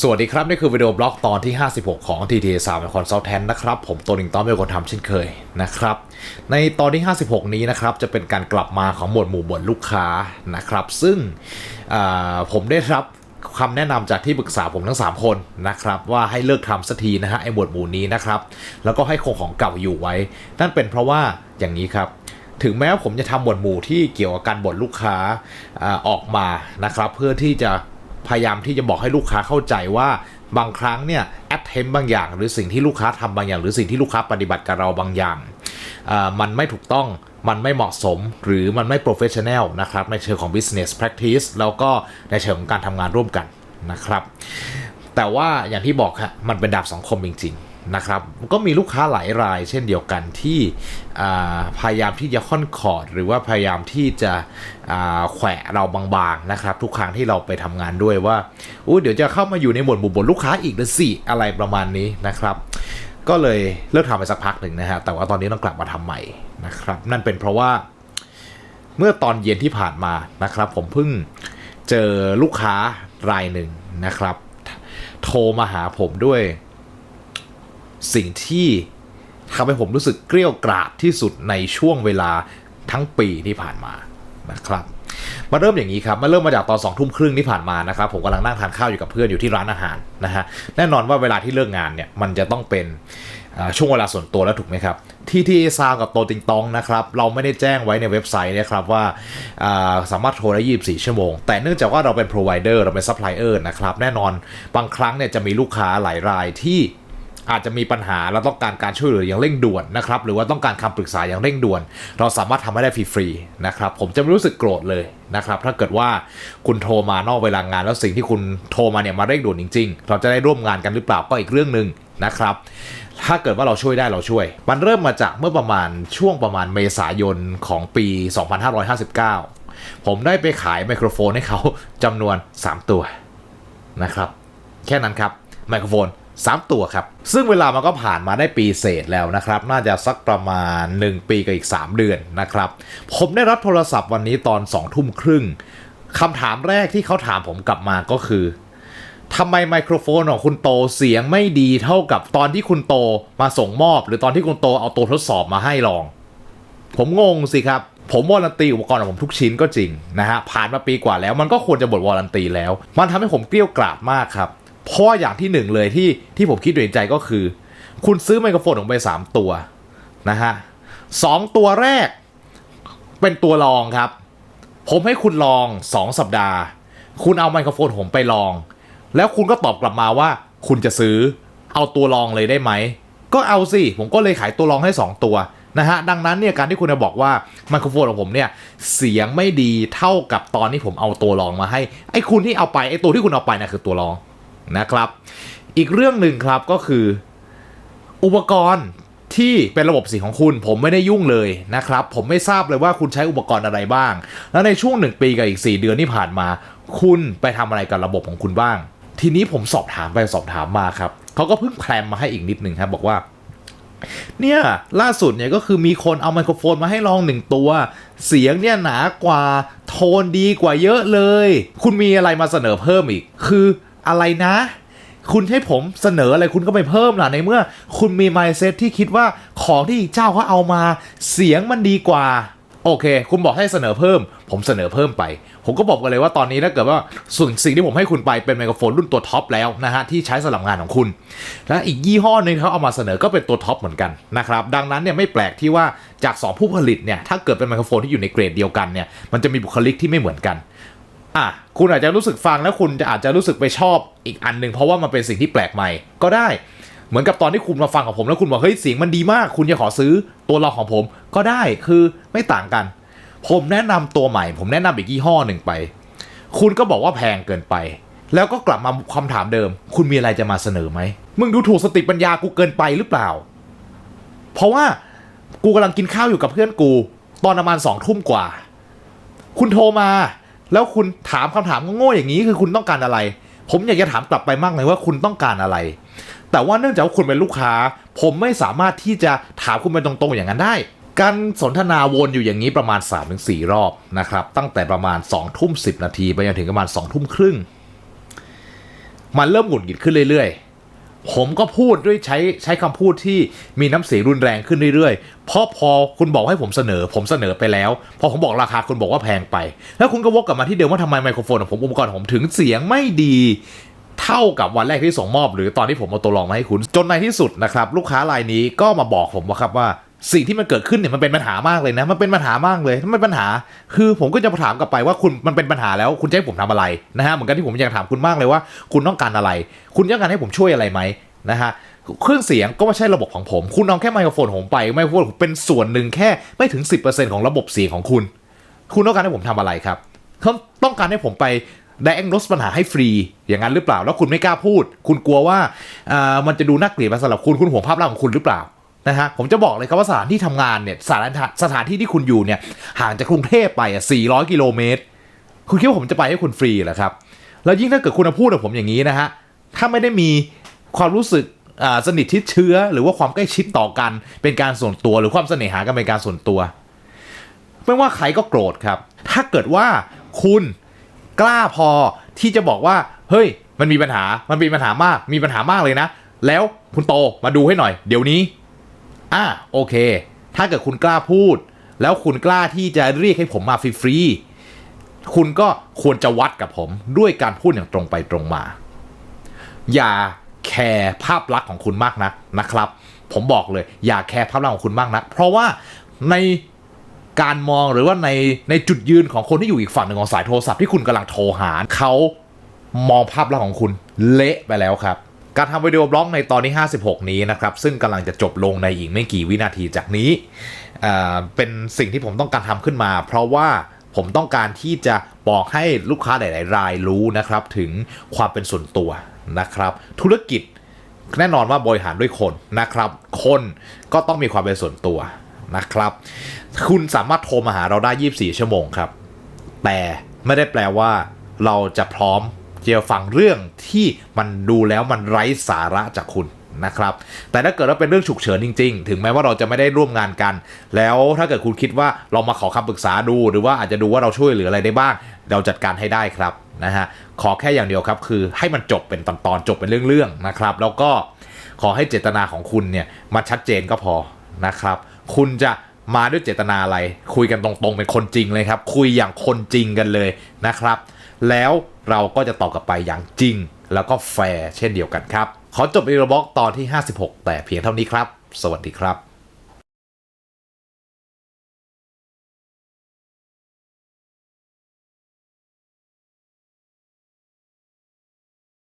สวัสดีครับ นี่คือวิดีโอบล็อกตอนที่ 56 ของ TTA 3 Consultant นะครับ ผมตัวหนึ่งต้อมเป็นคนทำเช่นเคยนะครับ ในตอนที่ 56 นี้นะครับ จะเป็นการกลับมาของหมวดหมู่บทลูกค้านะครับ ซึ่งผมได้รับคำแนะนำจากที่ปรึกษาผมทั้ง 3 คนนะครับ ว่าให้เลิกทำสักทีนะฮะไอ้หมวดหมู่นี้นะครับ แล้วก็ให้คงของเก่าอยู่ไว้ นั่นเป็นเพราะว่าอย่างนี้ครับถึงแม้ว่าผมจะทำหมวดหมู่ที่เกี่ยวกับการบทลูกค้าออกมานะครับ เพื่อที่จะ พยายามที่จะบอกให้ลูกค้าเข้าใจว่าบางครั้งเนี่ยแอดเทมบางอย่าง หรือสิ่งที่ลูกค้าทำบางอย่าง หรือสิ่งที่ลูกค้าปฏิบัติกับเราบางอย่างมันไม่ถูกต้องมันไม่เหมาะสมหรือมันไม่ professional นะครับในเชิงของ business practice แล้วก็ในเชิงของการทำงานร่วมกันนะครับ แต่ว่าอย่างที่บอกฮะมันเป็นดาบสองคมจริงๆ นะครับ ก็มีลูกค้าหลายราย เช่นเดียวกันที่พยายามที่จะค่อนคอร์ดหรือว่าพยายามที่จะแขวะเราบางๆนะครับ ทุกครั้งที่เราไปทำงานด้วยว่าอู้เดี๋ยวจะเข้ามาอยู่ในหมวดหมู่บทลูกค้าอีกนะสิอะไรประมาณนี้นะครับ ก็เลยเลิกทำไปสักพักหนึ่งนะฮะแต่ว่าตอนนี้ต้องกลับมาทำใหม่นะครับ นั่นเป็นเพราะว่าเมื่อตอนเย็นที่ผ่านมานะครับ ผมเพิ่งเจอลูกค้ารายหนึ่งนะครับ โทรมาหาผมด้วย สิ่งที่ทำให้ผมรู้สึกเกลี้ยวกราดที่สุดในช่วงเวลาทั้งปีที่ผ่านมานะครับมาเริ่มอย่างนี้ครับมาเริ่มมาจากตอนสองทุ่มครึ่งที่ผ่านมานะครับผมกำลังนั่งทานข้าวอยู่กับเพื่อนอยู่ที่ร้านอาหารนะฮะแน่นอนว่าเวลาที่เลิกงานเนี่ยมันจะต้องเป็นช่วงเวลาส่วนตัวแล้วถูกไหมครับที่ที่ซาวกับโตติงตองนะครับเราไม่ได้แจ้งไว้ในเว็บไซต์นะครับว่าอ่าสามารถโทรได้ 24 ชั่วโมง แต่เนื่องจากว่าเราเป็น provider เราเป็น supplier นะครับแน่นอนบางครั้งเนี่ยจะมีลูกค้าหลายรายที่ อาจจะมีปัญหาแล้วต้องการการช่วยเหลืออย่างเร่งด่วนนะครับหรือว่าต้องการคำปรึกษาอย่างเร่งด่วน เราสามารถทำให้ได้ฟรีๆนะครับผมจะไม่รู้สึกโกรธเลยนะครับถ้าเกิดว่าคุณโทรมานอกเวลางาน แล้วสิ่งที่คุณโทรมาเนี่ยมาเร่งด่วนจริง ๆ เราจะได้ร่วมงานกันหรือเปล่าก็อีกเรื่องหนึ่งนะครับถ้าเกิดว่าเราช่วยได้เราช่วย มันเริ่มมาจากเมื่อประมาณช่วงประมาณเมษายนของปี 2559 ผมได้ไปขายไมโครโฟนให้เขาจำนวน 3 ตัวนะครับ แค่นั้นครับไมโครโฟน 3 ตัวครับ ซึ่งเวลามันก็ผ่านมาได้ปีเศษแล้วนะครับ น่าจะสักประมาณ 1 ปีกับอีก 3 เดือนนะครับ ผมได้รับโทรศัพท์วันนี้ตอน2ทุ่มครึ่งคำถามแรกที่เขาถามผมกลับมาก็คือทำไมไมโครโฟนของคุณโตเสียงไม่ดีเท่ากับตอนที่คุณโตมาส่งมอบ หรือตอนที่คุณโตเอาตัวทดสอบมาให้ลอง ผมงงสิครับ ผมวอลันตีอุปกรณ์ของผมทุกชิ้นก็จริงนะฮะผ่านมาปีกว่าแล้วมันก็ควรจะบทวอลันตีแล้ว มันทำให้ผมเกลี้ยวกล่อมมากครับ เพราะว่าอย่างที่หนึ่งเลยที่ที่ผมคิดอยู่ในใจก็คือ คุณซื้อไมโครโฟนผมไปสามตัวนะฮะสองตัวแรก เป็นตัวลองครับ ผมให้คุณลองสองสัปดาห์ คุณเอาไมโครโฟนผมไปลอง แล้วคุณก็ตอบกลับมาว่า คุณจะซื้อเอาตัวลองเลยได้ไหม ก็เอาสิ ผมก็เลยขายตัวลองให้ 2 ตัวนะฮะ ดังนั้นเนี่ยการที่คุณจะบอกว่าไมโครโฟนของผมเนี่ยเสียงไม่ดีเท่ากับตอนที่ผมเอาตัวลองมาให้ ไอ้คุณที่เอาไปไอ้ตัวที่คุณเอาไปน่ะคือตัวลอง นะครับ อีกเรื่องหนึ่งครับก็คือ อุปกรณ์ที่เป็นระบบเสียงของคุณผมไม่ได้ยุ่งเลยนะครับ ผมไม่ทราบเลยว่าคุณใช้อุปกรณ์อะไรบ้าง แล้วในช่วงหนึ่งปีกับอีก 4 เดือนที่ผ่านมา คุณไปทำอะไรกับระบบของคุณบ้าง ทีนี้ผมสอบถามไปสอบถามมาครับเขาก็เพิ่งแพลมมาให้อีกนิดหนึ่งครับบอกว่า เนี่ยล่าสุดเนี่ยก็คือมีคนเอาไมโครโฟนมาให้ลองหนึ่งตัว เสียงเนี่ยหนากว่าโทนดีกว่าเยอะเลย คุณมีอะไรมาเสนอเพิ่มอีก คือ อะไรนะ คุณให้ผมเสนออะไรคุณก็ไปเพิ่มล่ะในเมื่อ คุณมี mindset ที่คิดว่าของที่อีกเจ้าเขาเอามาเสียงมันดีกว่า โอเค คุณบอกให้เสนอเพิ่ม ผมเสนอเพิ่มไป ผมก็บอกกันเลยว่าตอนนี้ถ้าเกิดว่าส่วนสิ่งที่ผมให้คุณไปเป็นไมโครโฟนรุ่นตัวท็อปแล้วนะฮะที่ใช้สำหรับงานของคุณและอีกยี่ห้อหนึงเขาเอามาเสนอก็เป็นตัวท็อปเหมือนกันนะครับดังนั้นเนี่ยไม่แปลกที่ว่าจาก 2 ผู้ผลิตเนี่ยถ้าเกิดเป็นไมโครโฟนที่อยู่ในเกรดเดียวกันเนี่ยมันจะมีบุคลิกที่ไม่เหมือนกัน อะคุณอาจจะรู้สึกฟังแล้วคุณจะอาจจะรู้สึกไปชอบอีกอันหนึ่งเพราะว่ามันเป็นสิ่งที่แปลกใหม่ก็ได้ เหมือนกับตอนที่คุณมาฟังของผมแล้วคุณบอกเฮ้ยเสียงมันดีมาก คุณจะขอซื้อตัวรองของผมก็ได้คือไม่ต่างกัน ผมแนะนำตัวใหม่ ผมแนะนำอีกยี่ห้อหนึ่งไป คุณก็บอกว่าแพงเกินไป แล้วก็กลับมาคำถามเดิม คุณมีอะไรจะมาเสนอไหมมึงดูถูกสติปัญญากูเกินไปหรือเปล่า เพราะว่ากูกำลังกินข้าวอยู่กับเพื่อนกู ตอนประมาณสองทุ่มกว่า คุณโทรมา แล้วคุณถามคำถามโง่ๆอย่างนี้คือคุณต้องการอะไร ผมอยากจะถามกลับไปมากเลยว่าคุณต้องการอะไร แต่ว่าเนื่องจากว่าคุณเป็นลูกค้า ผมไม่สามารถที่จะถามคุณไปตรงๆอย่างนั้นได้ การสนทนาวนอยู่อย่างนี้ประมาณ 3-4 รอบนะครับ ตั้งแต่ประมาณ2ทุ่ม10 นาทีไปจนถึงประมาณ2ทุ่มครึ่ง มันเริ่มหงุดหงิดขึ้นเรื่อยๆ ผมก็พูดด้วยใช้ใช้คำพูดที่มีน้ำเสียงรุนแรงขึ้นเรื่อยๆ เพราะพอคุณบอกให้ผมเสนอ ผมเสนอไปแล้ว พอผมบอกราคาคุณบอกว่าแพงไป แล้วคุณก็วกกลับมาที่เดิมว่าทำไมไมโครโฟนของผมอุปกรณ์ของผมถึงเสียงไม่ดีเท่ากับวันแรกที่ส่งมอบ หรือตอนที่ผมเอาตัวลองมาให้คุณ จนในที่สุดนะครับ ลูกค้ารายนี้ก็มาบอกผมว่าครับว่า สิ่งที่มันเกิดขึ้นเนี่ยมันเป็นปัญหามากเลยนะ มันเป็นปัญหามากเลยมันเป็นปัญหา คือผมก็จะถามกลับไปว่าคุณมันเป็นปัญหาแล้วคุณจะให้ผมทำอะไรนะฮะเหมือนกันที่ผมอยากถามคุณมากเลยว่า คุณต้องการอะไร คุณต้องการให้ผมช่วยอะไรไหมนะฮะเครื่องเสียงก็ไม่ใช่ระบบของผม คุณเอาแค่ไมโครโฟนของผมไปไมโครโฟนผมเป็นส่วนหนึ่งแค่ไม่ถึง 10%ของระบบเสียงของคุณ คุณต้องการให้ผมทำอะไรครับเขาต้องการให้ผมไปไดแองลดปัญหาให้ฟรี อย่างนั้นหรือเปล่า แล้วคุณไม่กล้าพูด คุณกลัวว่าอ่ามันจะดูน่าเกลียดสำหรับคุณ คุณห่วงภาพลักษณ์ของคุณหรือเปล่า นะฮะผมจะบอกเลยครับว่าสถานที่ทำงานเนี่ยสถานสถานที่ที่คุณอยู่เนี่ยห่างจากกรุงเทพไปอะ400 กิโลเมตร คุณคิดว่าผมจะไปให้คุณฟรีเหรอครับ แล้วยิ่งถ้าเกิดคุณมาพูดกับผมอย่างนี้นะฮะถ้าไม่ได้มีความรู้สึกสนิทชิดเชื้อ หรือว่าความใกล้ชิดต่อกันเป็นการส่วนตัว หรือความเสน่หากันเป็นการส่วนตัว ไม่ว่าใครก็โกรธครับ ถ้าเกิดว่าคุณกล้าพอที่จะบอกว่าเฮ้ย มันมีปัญหามันมีปัญหามากมีปัญหามากเลยนะ แล้วคุณโตมาดูให้หน่อย เดี๋ยวนี้ อะโอเค ถ้าเกิดคุณกล้าพูด แล้วคุณกล้าที่จะเรียกให้ผมมาฟรีๆคุณก็ควรจะวัดกับผมด้วยการพูดอย่างตรงไปตรงมา อย่าแคร์ภาพลักษณ์ของคุณมากนักนะครับ ผมบอกเลย อย่าแคร์ภาพลักษณ์ของคุณมากนัก เพราะว่าในการมองหรือว่าในในจุดยืนของคนที่อยู่อีกฝั่งหนึ่งของสายโทรศัพท์ที่คุณกำลังโทรหาเขามองภาพลักษณ์ของคุณเละไปแล้วครับ การทำวิดีโอบล็อกในตอนที่ 56 นี้นะครับ ซึ่งกำลังจะจบลงในอีกไม่กี่วินาทีจากนี้ เป็นสิ่งที่ผมต้องการทำขึ้นมา เพราะว่าผมต้องการที่จะบอกให้ลูกค้าหลาย ๆ รายรู้นะครับ ถึงความเป็นส่วนตัวนะครับ ธุรกิจแน่นอนว่าบริหารด้วยคนนะครับ คนก็ต้องมีความเป็นส่วนตัวนะครับ คุณสามารถโทรมาหาเราได้ 24 ชั่วโมงครับ แต่ไม่ได้แปลว่าเราจะพร้อม ที่จะฟังเรื่องที่มันดูแล้วมันไร้สาระจากคุณนะครับ แต่ถ้าเกิดว่าเป็นเรื่องฉุกเฉินจริง ๆ ถึงแม้ว่าเราจะไม่ได้ร่วมงานกัน แล้วถ้าเกิดคุณคิดว่าเรามาขอคำปรึกษาดู หรือว่าอาจจะดูว่าเราช่วยเหลืออะไรได้บ้าง เราจัดการให้ได้ครับนะฮะ ขอแค่อย่างเดียวครับ คือให้มันจบเป็นตอนๆ จบเป็นเรื่องๆ นะครับ แล้วก็ขอให้เจตนาของคุณเนี่ยมาชัดเจนก็พอนะครับ คุณจะมาด้วยเจตนาอะไร คุยกันตรงๆ เป็นคนจริงเลยครับ คุยอย่างคนจริงกันเลยนะครับ แล้ว เราก็จะตอบกลับไปอย่างจริง แล้วก็แฟร์เช่นเดียวกันครับ ขอจบอีโรบ็อกตอนที่ 56 แต่เพียงเท่านี้ครับ สวัสดีครับ